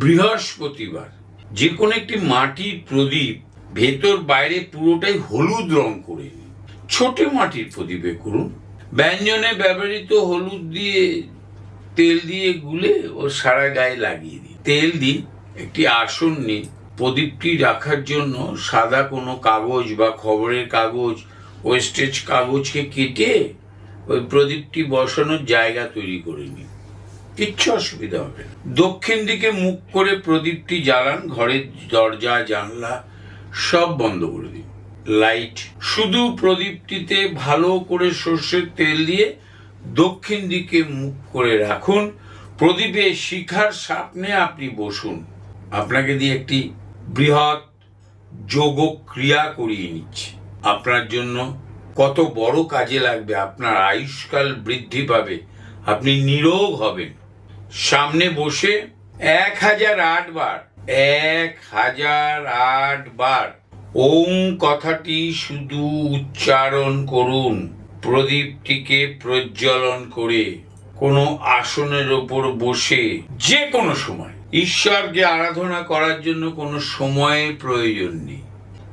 বৃহস্পতিবার যে কোনো একটি মাটির প্রদীপ ভেতর বাইরে পুরোটাই হলুদ রং করে। নিন ছোট মাটির প্রদীপে করুন। ব্যঞ্জনে ব্যবহৃত হলুদ দিয়ে তেল দিয়ে গুলে ও সারা গায়ে লাগিয়ে দিন। তেল দিন একটি আসন নিন। প্রদীপটি রাখার জন্য সাদা কোনো কাগজ বা খবরের কাগজ ওয়েস্টেজ কাগজকে কেটে ওই প্রদীপটি বসানোর জায়গা তৈরি করে নিন। কিচ্ছু অসুবিধা হবে না। দক্ষিণ দিকে মুখ করে প্রদীপটি জ্বালান, ঘরের দরজা, জানলা সব বন্ধ করে দিন। লাইট, শুধু প্রদীপটিতে ভালো করে সর্ষের তেল দিয়ে দক্ষিণ দিকে মুখ করে রাখুন। প্রদীপে শিখার সামনে আপনি বসুন। আপনাকে দিয়ে একটি বৃহৎ যোগ ক্রিয়া করিয়ে নিচ্ছে। আপনার জন্য কত বড় কাজে লাগবে, আপনার আয়ুষ্কাল বৃদ্ধি পাবে, আপনি নিরোগ হবেন। সামনে বসে এক হাজার আট বার, এক হাজার আট বার ওম কথাটি শুধু উচ্চারণ করুন, প্রদীপটিকে প্রজ্বলন করে কোনো আসনের ওপর বসে যে কোনো সময়। ঈশ্বরকে আরাধনা করার জন্য কোনো সময়ের প্রয়োজন নেই।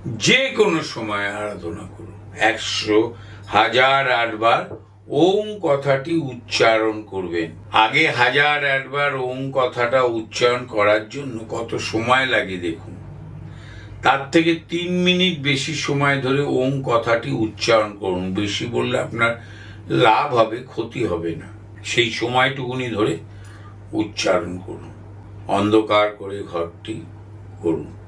যে কোনো সময় আরাধনা করুন। একশো হাজার আটবার ওম কথাটি উচ্চারণ করবেন। আগে হাজার একবার ওম কথাটা উচ্চারণ করার জন্য কত সময় লাগে দেখুন। তার থেকে তিন মিনিট বেশি সময় ধরে ওম কথাটি উচ্চারণ করুন। বেশি বললে আপনার লাভ হবে, ক্ষতি হবে না। সেই সময়টুকুনি ধরে উচ্চারণ করুন। অন্ধকার করে ঘরটি করুন।